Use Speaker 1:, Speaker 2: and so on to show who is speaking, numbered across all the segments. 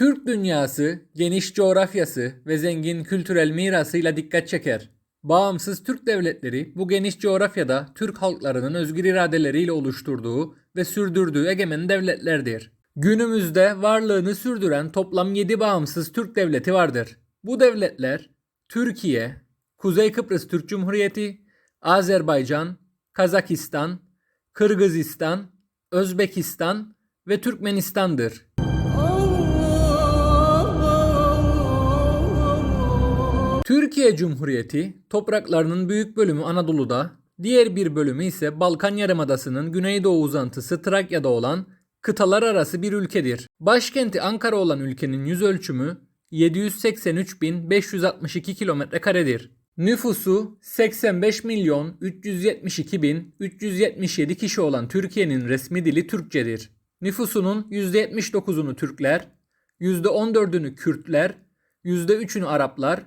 Speaker 1: Türk dünyası, geniş coğrafyası ve zengin kültürel mirasıyla dikkat çeker. Bağımsız Türk devletleri bu geniş coğrafyada Türk halklarının özgür iradeleriyle oluşturduğu ve sürdürdüğü egemen devletlerdir. Günümüzde varlığını sürdüren toplam 7 bağımsız Türk devleti vardır. Bu devletler Türkiye, Kuzey Kıbrıs Türk Cumhuriyeti, Azerbaycan, Kazakistan, Kırgızistan, Özbekistan ve Türkmenistan'dır. Türkiye Cumhuriyeti topraklarının büyük bölümü Anadolu'da, diğer bir bölümü ise Balkan Yarımadası'nın güneydoğu uzantısı Trakya'da olan kıtalar arası bir ülkedir. Başkenti Ankara olan ülkenin yüz ölçümü 783.562 kilometre karedir. Nüfusu 85 milyon 372 bin 377 kişi olan Türkiye'nin resmi dili Türkçedir. Nüfusunun %79'unu Türkler, %14'ünü Kürtler, %3'ünü Araplar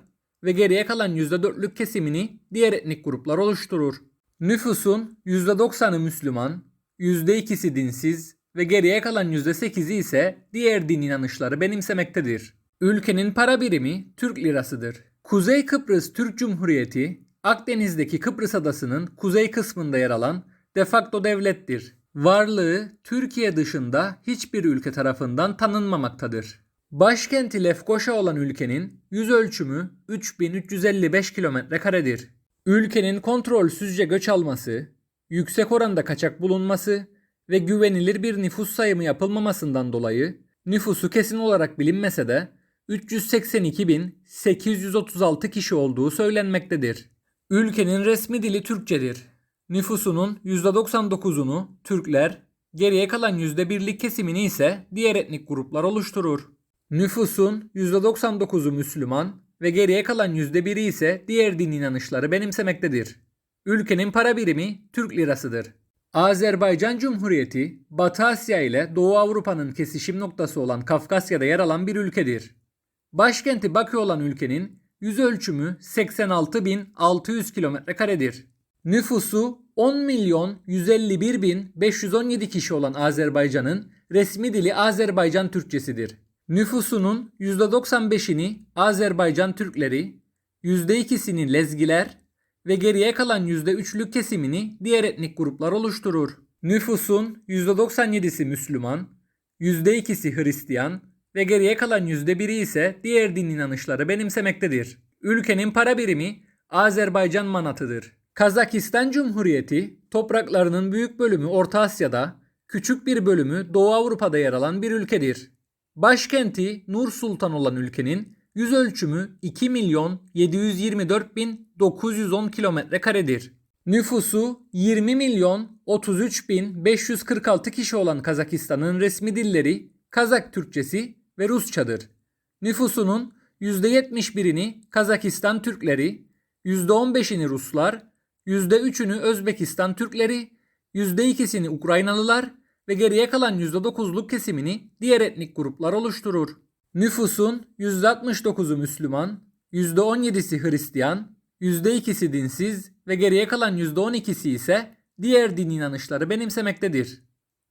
Speaker 1: ve geriye kalan %4'lük kesimini diğer etnik gruplar oluşturur. Nüfusun %90'ı Müslüman, %2'si dinsiz ve geriye kalan %8'i ise diğer din inanışları benimsemektedir. Ülkenin para birimi Türk lirasıdır. Kuzey Kıbrıs Türk Cumhuriyeti, Akdeniz'deki Kıbrıs adasının kuzey kısmında yer alan de facto devlettir. Varlığı Türkiye dışında hiçbir ülke tarafından tanınmamaktadır. Başkenti Lefkoşa olan ülkenin yüz ölçümü 3355 kilometre karedir. Ülkenin kontrolsüzce göç alması, yüksek oranda kaçak bulunması ve güvenilir bir nüfus sayımı yapılmamasından dolayı nüfusu kesin olarak bilinmese de 382.836 kişi olduğu söylenmektedir. Ülkenin resmi dili Türkçedir. Nüfusunun %99'unu Türkler, geriye kalan %1'lik kesimini ise diğer etnik gruplar oluşturur. Nüfusun %99'u Müslüman ve geriye kalan %1'i ise diğer din inanışları benimsemektedir. Ülkenin para birimi Türk lirasıdır. Azerbaycan Cumhuriyeti, Batı Asya ile Doğu Avrupa'nın kesişim noktası olan Kafkasya'da yer alan bir ülkedir. Başkenti Bakü olan ülkenin yüz ölçümü 86.600 kilometre karedir. Nüfusu 10 milyon 151 bin 517 kişi olan Azerbaycan'ın resmi dili Azerbaycan Türkçesidir. Nüfusunun %95'ini Azerbaycan Türkleri, %2'sini Lezgiler ve geriye kalan %3'lük kesimini diğer etnik gruplar oluşturur. Nüfusun %97'si Müslüman, %2'si Hristiyan ve geriye kalan %1'i ise diğer din inanışları benimsemektedir. Ülkenin para birimi Azerbaycan manatıdır. Kazakistan Cumhuriyeti topraklarının büyük bölümü Orta Asya'da, küçük bir bölümü Doğu Avrupa'da yer alan bir ülkedir. Başkenti Nur Sultan olan ülkenin yüz ölçümü 2 milyon 724 bin 910 kilometre karedir. Nüfusu 20 milyon 33 bin 546 kişi olan Kazakistan'ın resmi dilleri Kazak Türkçesi ve Rusçadır. Nüfusunun %71'ini Kazakistan Türkleri, %15'ini Ruslar, %3'ünü Özbekistan Türkleri, %2'sini Ukraynalılar ve geriye kalan %9'luk kesimini diğer etnik gruplar oluşturur. Nüfusun %69'u Müslüman, %17'si Hristiyan, %2'si dinsiz ve geriye kalan %12'si ise diğer din inanışları benimsemektedir.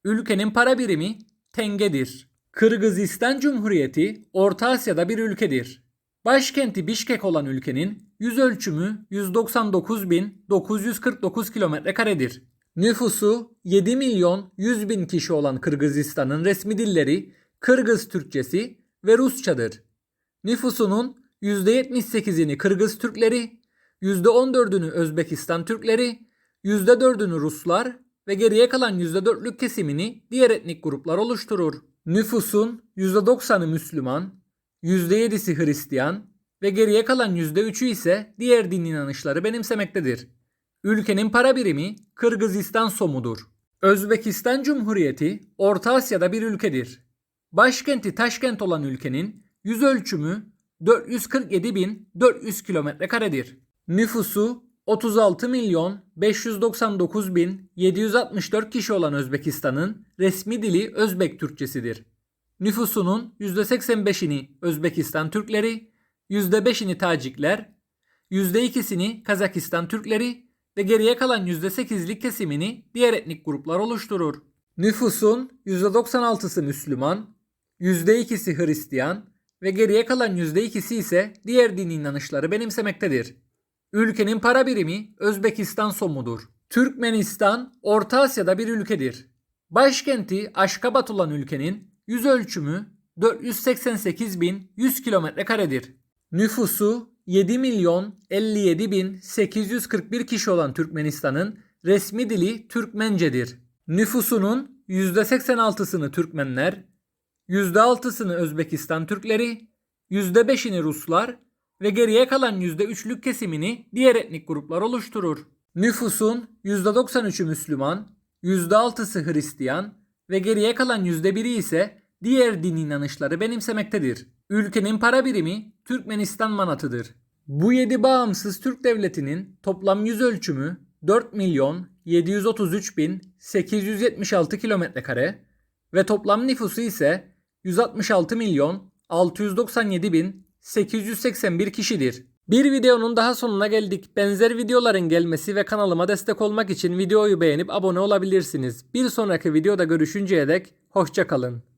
Speaker 1: Ülkenin para birimi tengedir. Kırgızistan Cumhuriyeti Orta Asya'da bir ülkedir. Başkenti Bişkek olan ülkenin yüz ölçümü 199.949 kilometre karedir. Nüfusu 7 milyon 100 bin kişi olan Kırgızistan'ın resmi dilleri Kırgız Türkçesi ve Rusçadır. Nüfusunun %78'ini Kırgız Türkleri, %14'ünü Özbekistan Türkleri, %4'ünü Ruslar ve geriye kalan %4'lük kesimini diğer etnik gruplar oluşturur. Nüfusun %90'ı Müslüman, %7'si Hristiyan ve geriye kalan %3'ü ise diğer din inanışları benimsemektedir. Ülkenin para birimi Kırgızistan somudur. Özbekistan Cumhuriyeti Orta Asya'da bir ülkedir. Başkenti Taşkent olan ülkenin yüz ölçümü 447.400 kilometre karedir. Nüfusu 36 milyon 599 bin 764 kişi olan Özbekistan'ın resmi dili Özbek Türkçesidir. Nüfusunun %85'ini Özbekistan Türkleri, %5'ini Tacikler, %2'sini Kazakistan Türkleri ve geriye kalan %8'lik kesimini diğer etnik gruplar oluşturur. Nüfusun %96'sı Müslüman, %2'si Hristiyan ve geriye kalan %2'si ise diğer dini inanışları benimsemektedir. Ülkenin para birimi Özbekistan somudur. Türkmenistan Orta Asya'da bir ülkedir. Başkenti Aşkabat olan ülkenin yüz ölçümü 488.100 kilometre karedir. Nüfusu 7 milyon 57 bin 841 kişi olan Türkmenistan'ın resmi dili Türkmencedir. Nüfusunun %86'sını Türkmenler, %6'sını Özbekistan Türkleri, %5'ini Ruslar ve geriye kalan %3'lük kesimini diğer etnik gruplar oluşturur. Nüfusun %93'ü Müslüman, %6'sı Hristiyan ve geriye kalan %1'i ise diğer din inanışları benimsemektedir. Ülkenin para birimi Türkmenistan manatıdır. Bu 7 bağımsız Türk devletinin toplam yüz ölçümü 4 milyon 733 bin 876 kilometre kare ve toplam nüfusu ise 166 milyon 697 bin 881 kişidir. Bir videonun daha sonuna geldik. Benzer videoların gelmesi ve kanalıma destek olmak için videoyu beğenip abone olabilirsiniz. Bir sonraki videoda görüşünceye dek hoşçakalın.